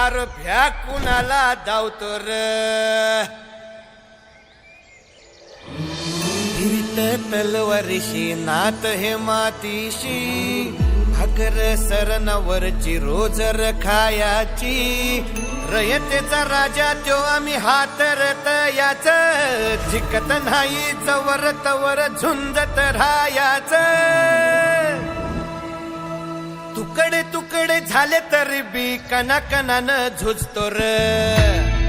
अर भ्या कुणाला धावतो र? तलवारीशी नात हे मातीशी भाकर सरनावरची रोजर खायाची रयतेचा राजा तो आम्ही हातरत याच झिकत नाही जवर तवर झुंजत राहायचं. तुकडे तुकडे झाले तरी बी कना झुजतो र.